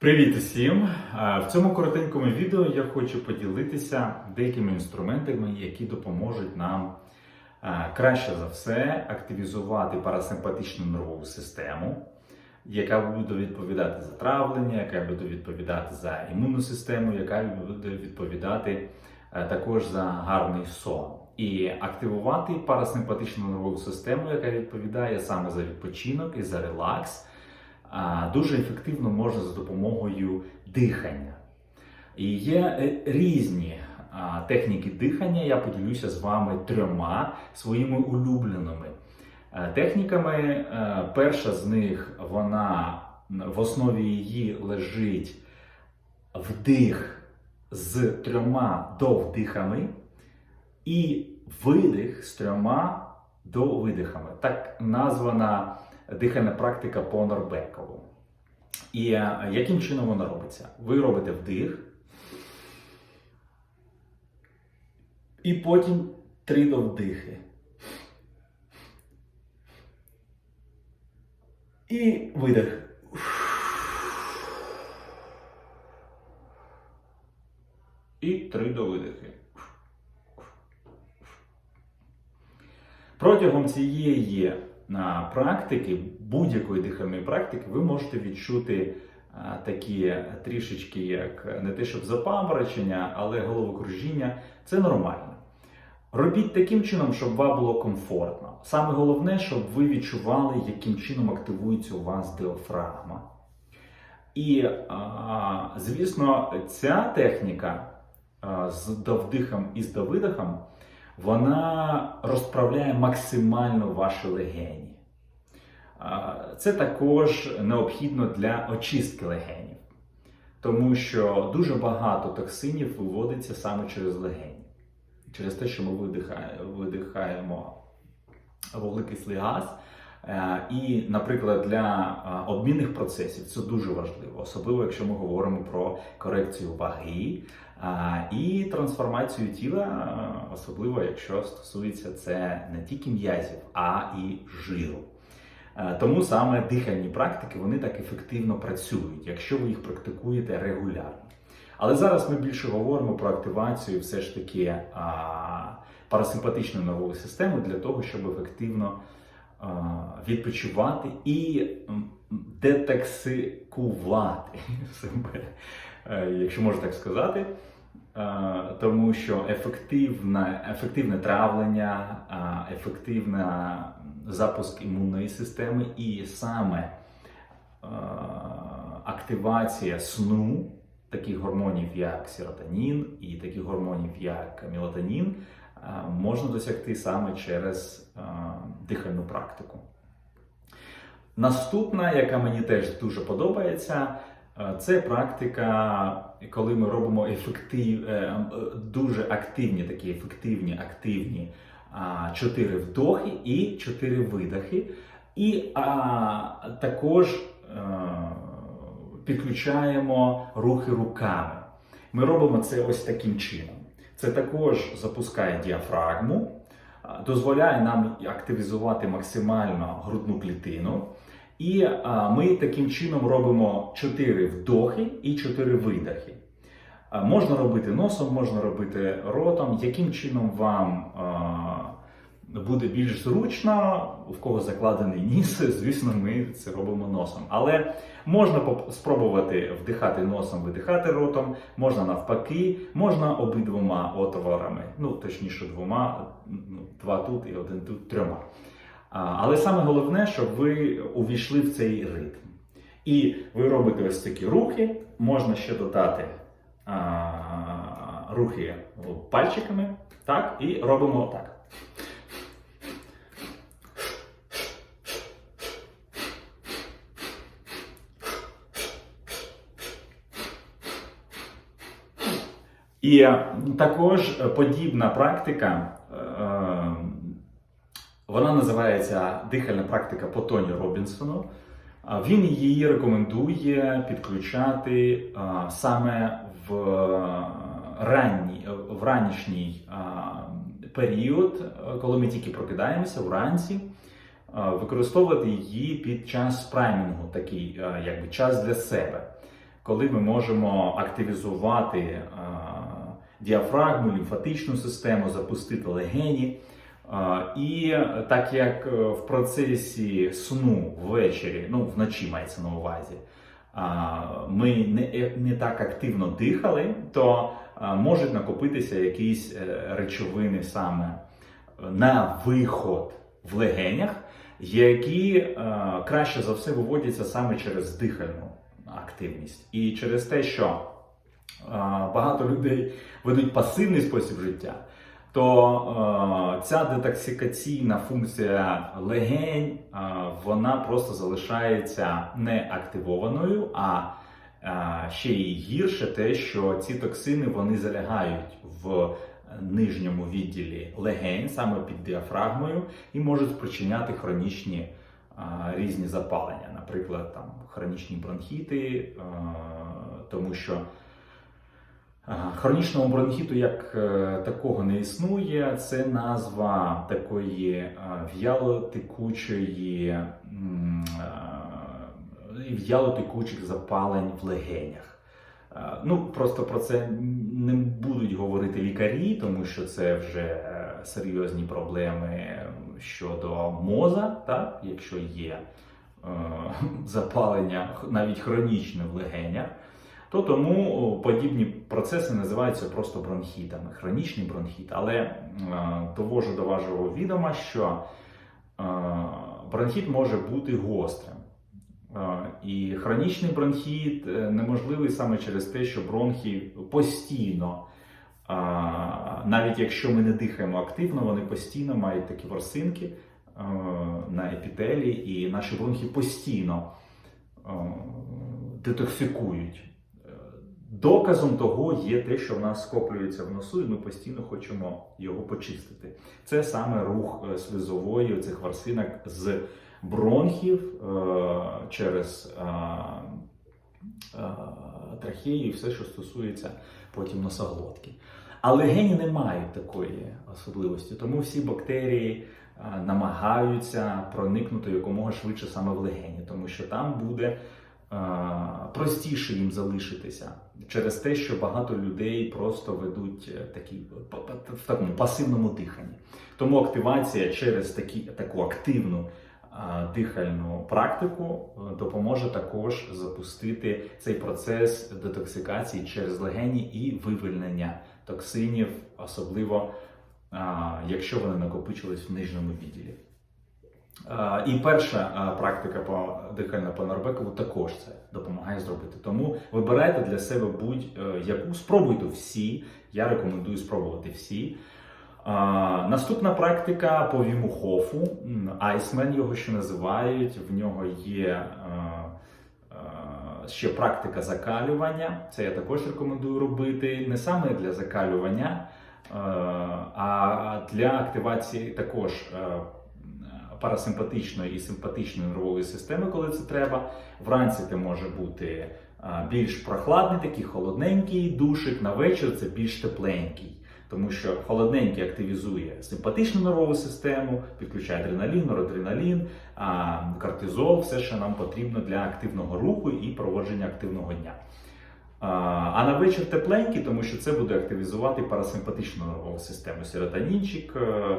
Привіт усім! В цьому коротенькому відео я хочу поділитися деякими інструментами, які допоможуть нам краще за все активізувати парасимпатичну нервову систему, яка буде відповідати за травлення, яка буде відповідати за імунну систему, яка буде відповідати також за гарний сон. І активувати парасимпатичну нервову систему, яка відповідає саме за відпочинок і за релакс дуже ефективно можна за допомогою дихання. І є е, різні техніки дихання. Я поділюся з вами трьома своїми улюбленими е, техніками. Е, Перша з них вона в основі її лежить вдих з трьома довдихами і видих з трьома довидихами. Так названа дихальна практика по Норбекову. І е, яким чином вона робиться? Ви робите вдих, і потім три довдихи. І видих. І три довидихи. Протягом цієї а, практики, будь-якої дихальної практики, ви можете відчути такі трішечки, як не те, щоб запаморочення, але головокружіння. Це нормально. Робіть таким чином, щоб вам було комфортно. Саме головне, щоб ви відчували, яким чином активується у вас діафрагма. І, звісно, ця техніка з довдихом і з довидихом вона розправляє максимально ваші легені. Це також необхідно для очистки легенів, тому що дуже багато токсинів виводиться саме через легені, через те, що ми видихаємо, вуглекислий газ. Е, І, наприклад, для обмінних процесів це дуже важливо, особливо якщо ми говоримо про корекцію ваги і трансформацію тіла, е, особливо якщо стосується це не тільки м'язів, а і жиру. Е, Тому саме дихальні практики вони так ефективно працюють, якщо ви їх практикуєте регулярно. Але зараз ми більше говоримо про активацію все ж таки а, парасимпатичної нервової системи для того, щоб ефективно відпочивати і детоксикувати себе, е, якщо можна так сказати. Е, Тому що ефективне, ефективне травлення, е, ефективна запуск імунної системи і саме активація сну, таких гормонів, як серотонін, і таких гормонів, як мелатонін, можна досягти саме через дихальну практику. Наступна, яка мені теж дуже подобається, е, це практика, коли ми робимо ефектив, е, е, дуже активні, такі ефективні, активні чотири вдохи і чотири видохи. І а, також е, підключаємо рухи руками. Ми робимо це ось таким чином. Це також запускає діафрагму, дозволяє нам активізувати максимально грудну клітину. І а, ми таким чином робимо 4 вдохи і 4 видохи. А, можна робити носом, можна робити ротом. Яким чином вам а, буде більш зручно, в кого закладений ніс, звісно, ми це робимо носом. Але можна спробувати вдихати носом, видихати ротом, можна навпаки, можна обидвома отворами, ну точніше, двома, ну, два тут і один тут трьома. Але саме головне, щоб ви увійшли в цей ритм. І ви робите ось такі рухи, можна ще додати а, рухи пальчиками, так, і робимо так. І також подібна практика, вона називається дихальна практика по Тоні Робінсону. Він її рекомендує підключати саме в ранній, в ранішній період, коли ми тільки прокидаємося вранці, використовувати її під час праймінгу, такий якби час для себе. коли ми можемо активізувати діафрагму, лімфатичну систему, запустити легені. Е, І так як е, в процесі сну ввечері, ну вночі мається на увазі, ми не, не так активно дихали, то можуть накопитися якісь е, речовини саме на виход в легенях, які е, краще за все виводяться саме через дихальну активність. І через те, що е, багато людей ведуть пасивний спосіб життя, то е, ця детоксикаційна функція легень, е, вона просто залишається не активованою, а е, ще й гірше те, що ці токсини вони залягають в нижньому відділі легень, саме під діафрагмою, і можуть спричиняти хронічні різні запалення, наприклад, там хронічні бронхіти, тому що Хронічного бронхіту як е, такого не існує. Це назва такої е, в'ялотекучої е, в'ялотекучих запалень в легенях. Ну, просто про це не будуть говорити лікарі, тому що це вже серйозні проблеми щодо моза, так? якщо є запалення навіть хронічне в легенях то тому подібні процеси називаються просто бронхітами, хронічний бронхіт. Але е, довожу до вашого відома, що е, бронхіт може бути гострим. Е, і хронічний бронхіт неможливий саме через те, що бронхи постійно, навіть якщо ми не дихаємо активно, вони постійно мають такі ворсинки на епітелі, і наші бронхи постійно детоксикують. Доказом того є те, що в нас скоплюється в носу, і ми постійно хочемо його почистити. Це саме рух е, слизової цих варсинок з бронхів е, через е, трахеї і все, що стосується потім носоглотки. Але гені не мають такої особливості, тому всі бактерії намагаються проникнути якомога швидше саме в легені, тому що там буде простіше їм залишитися через те, що багато людей просто ведуть е, такі п- в такому пасивному диханні. Тому активація через такі, таку активну е, дихальну практику е, допоможе також запустити цей процес детоксикації через легені і вивільнення токсинів, особливо е, якщо вони накопичились в нижньому відділі. Е, І перша е, практика по дихальна по Норбекову також це допомагає зробити. Тому вибирайте для себе будь-яку, спробуйте всі. Я рекомендую спробувати всі. Е, Наступна практика по Віму Хофу, Айсмен його ще називають. В нього є е, е, ще практика закалювання. Це я також рекомендую робити. Не саме для закалювання, е, а для активації також. Е, парасимпатичної і симпатичної нервової системи, коли це треба. Вранці це може бути більш прохладний, такий холодненький душик, на вечір це більш тепленький. Тому що холодненький активізує симпатичну нервову систему, підключає адреналін, норадреналін, кортизол, все, що нам потрібно для активного руху і проводження активного дня. А, на вечір тепленький, тому що це буде активізувати парасимпатичну нервову систему. Серотонінчик, е,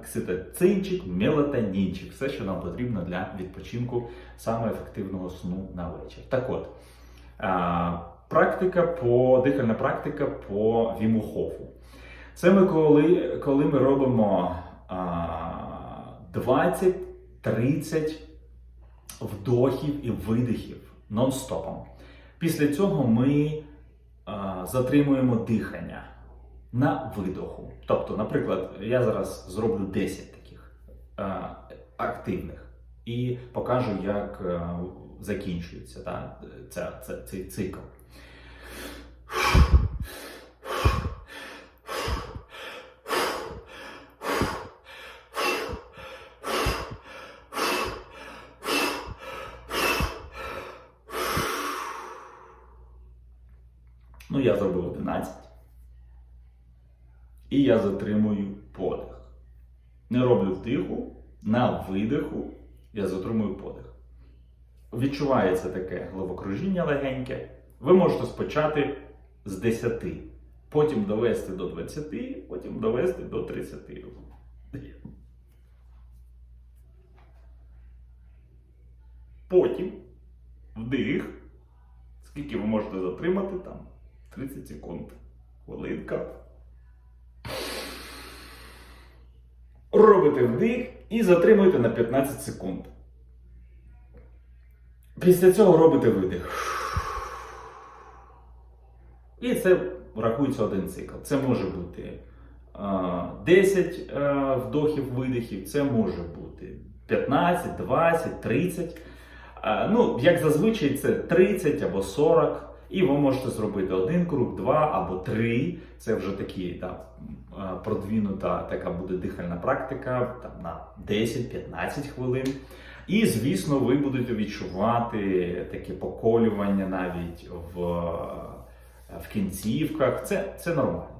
окситоцинчик, мелатонінчик, все, що нам потрібно для відпочинку саме ефективного сну на вечір. Так от, практика по дихальна практика по Вімухофу. Це ми коли, коли ми робимо 20-30 вдохів і видихів нон-стопом. Після цього ми затримуємо дихання на видоху. Тобто, наприклад, я зараз зроблю 10 таких е, активних і покажу, як е, закінчується та, ця, ця, цей цикл. Ну, я зробив 11. І я затримую подих. Не роблю вдиху, на видиху я затримую подих. відчувається таке головокружіння легеньке, ви можете спочати з 10, потім довести до 20, потім довести до 30. Потім вдих. Скільки ви можете затримати там? 30 секунд. Хвилинка. Робите вдих і затримуєте на 15 секунд. Після цього робите видих. І це рахується один цикл. Це може бути 10 вдохів-видихів, це може бути 15, 20, 30. Ну, як зазвичай, це 30 або 40. І ви можете зробити один круг, два або три. Це вже такі та, а, продвинута така буде дихальна практика там, на 10-15 хвилин. І, звісно, ви будете відчувати таке поколювання навіть в, в кінцівках. Це, це нормально.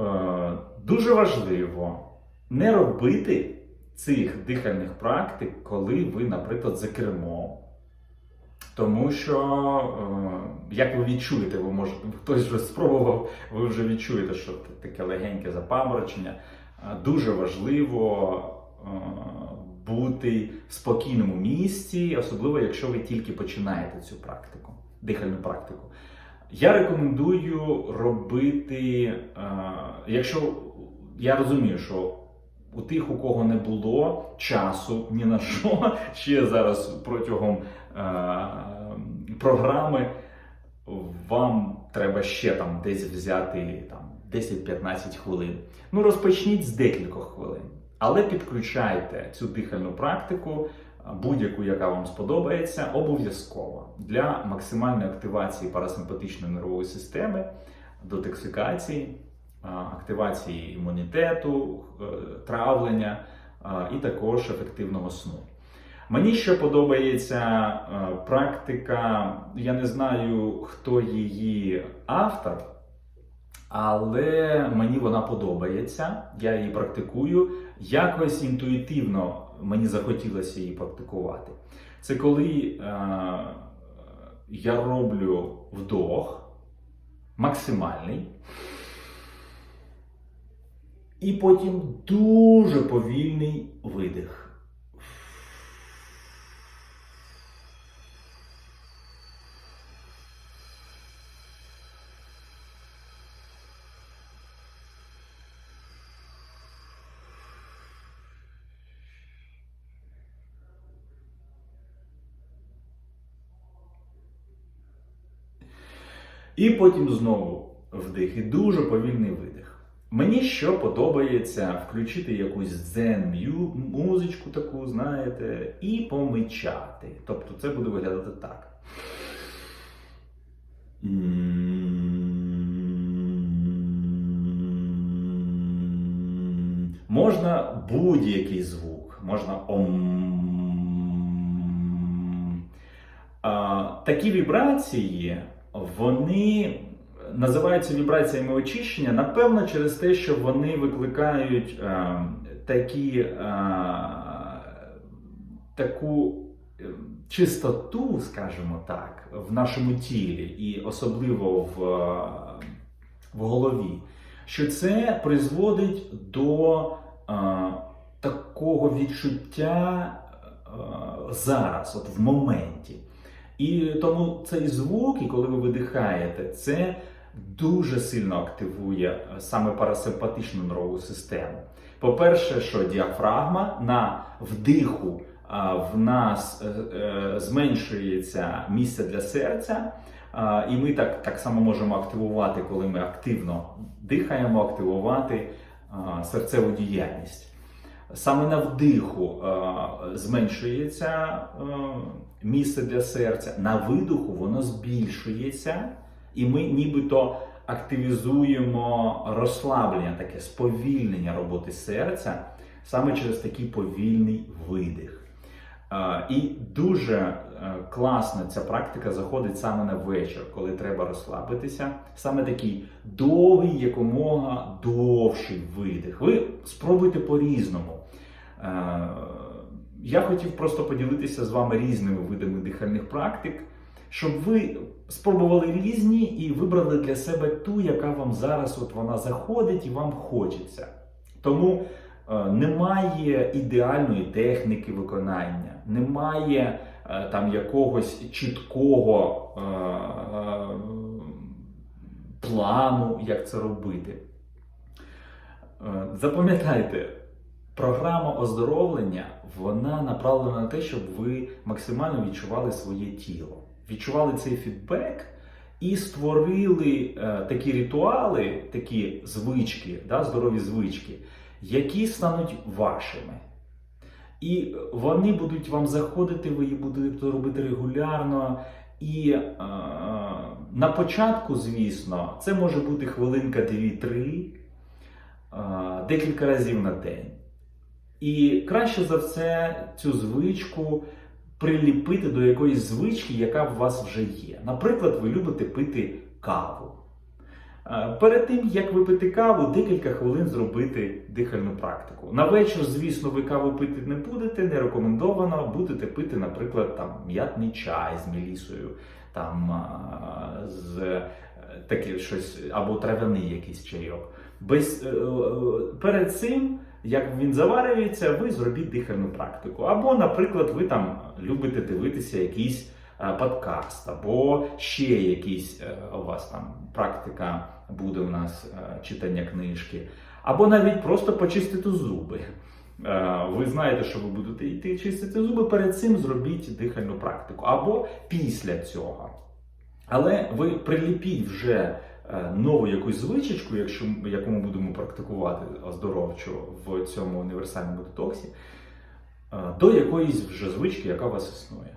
Е, дуже важливо не робити цих дихальних практик, коли ви, наприклад, за кермом. Тому що, е, як ви відчуєте, ви можете, хтось вже спробував, ви вже відчуєте, що таке легеньке запаморочення. Е, Дуже важливо е, бути в спокійному місці, особливо якщо ви тільки починаєте цю практику, дихальну практику. Я рекомендую робити, якщо я розумію, що у тих, у кого не було часу ні на що, ще зараз протягом програми вам треба ще там десь взяти там 10-15 хвилин. Ну, розпочніть з декількох хвилин. Але підключайте цю дихальну практику, будь-яку, яка вам сподобається, обов'язково для максимальної активації парасимпатичної нервової системи, детоксикації, активації імунітету, е, травлення і також ефективного сну. Мені ще подобається е, практика, я не знаю, хто її автор, але мені вона подобається. Я її практикую. Якось інтуїтивно мені захотілося її практикувати. Це коли е, я роблю вдох максимальний. І потім дуже повільний видих. І потім знову вдих і дуже повільний видих. Мені що подобається включити якусь дзен музичку таку, знаєте, і помичати. Тобто це буде виглядати так. Можна будь-який звук, можна ом. А, такі вібрації, вони називаються вібраціями очищення, напевно, через те, що вони викликають е, такі, е, таку е, чистоту, скажімо так, в нашому тілі, і особливо в, в голові, що це призводить до е, такого відчуття е, зараз, от в моменті. І тому цей звук, і коли ви видихаєте, це дуже сильно активує е, саме парасимпатичну нервову систему. По-перше, що діафрагма на вдиху в нас е, е, зменшується місце для серця, і ми так, так само можемо активувати, коли ми активно дихаємо, активувати серцеву діяльність. Саме на вдиху зменшується місце для серця, на видиху воно збільшується. І ми нібито активізуємо розслаблення, таке сповільнення роботи серця саме через такий повільний видих. І дуже класно ця практика заходить саме на вечір, коли треба розслабитися. Саме такий довгий, якомога довший видих. Ви спробуйте по-різному. Я хотів просто поділитися з вами різними видами дихальних практик, щоб ви спробували різні і вибрали для себе ту, яка вам зараз от вона заходить і вам хочеться. Тому е, немає ідеальної техніки виконання, немає е, там якогось чіткого е, е, плану, як це робити. Е, Запам'ятайте, програма оздоровлення вона направлена на те, щоб ви максимально відчували своє тіло, відчували цей фідбек і створили е, такі ритуали, такі звички, да, здорові звички, які стануть вашими. І вони будуть вам заходити, ви їх будете робити регулярно. І е, на початку, звісно, це може бути хвилинка 2-3, е, декілька разів на день. І краще за все цю звичку приліпити до якоїсь звички, яка в вас вже є. Наприклад, ви любите пити каву. Е, Перед тим, як ви пити каву, декілька хвилин зробити дихальну практику. На вечір, звісно, ви каву пити не будете, не рекомендовано. Будете пити, наприклад, там м'ятний чай з мелісою, там з е, таке щось або трав'яний якийсь чайок. Без, е, е, перед цим, як він заварюється, ви зробіть дихальну практику. Або, наприклад, ви там любите дивитися якийсь е, подкаст, або ще якийсь е, у вас там практика буде у нас е, читання книжки, або навіть просто почистити зуби. Ви знаєте, що ви будете йти чистити зуби, перед цим зробіть дихальну практику, або після цього. Але ви приліпіть вже нову якусь звичечку, якщо яку ми будемо практикувати оздоровчо в цьому універсальному детоксі, е, до якоїсь вже звички, яка у вас існує.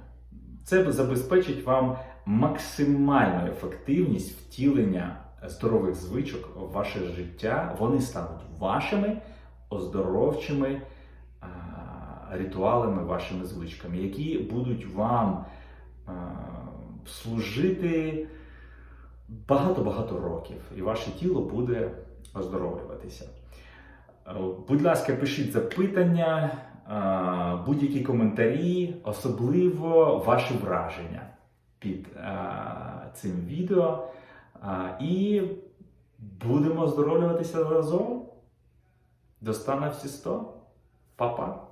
Це забезпечить вам максимальну ефективність втілення здорових звичок в ваше життя. Вони стануть вашими оздоровчими а, ритуалами, вашими звичками, які будуть вам служити багато-багато років, і ваше тіло буде оздоровлюватися. Е, Будь ласка, пишіть запитання, е, будь-які коментарі, особливо ваші враження під е, цим відео. І будемо оздоровлюватися разом. Достане всі 100. Па-па!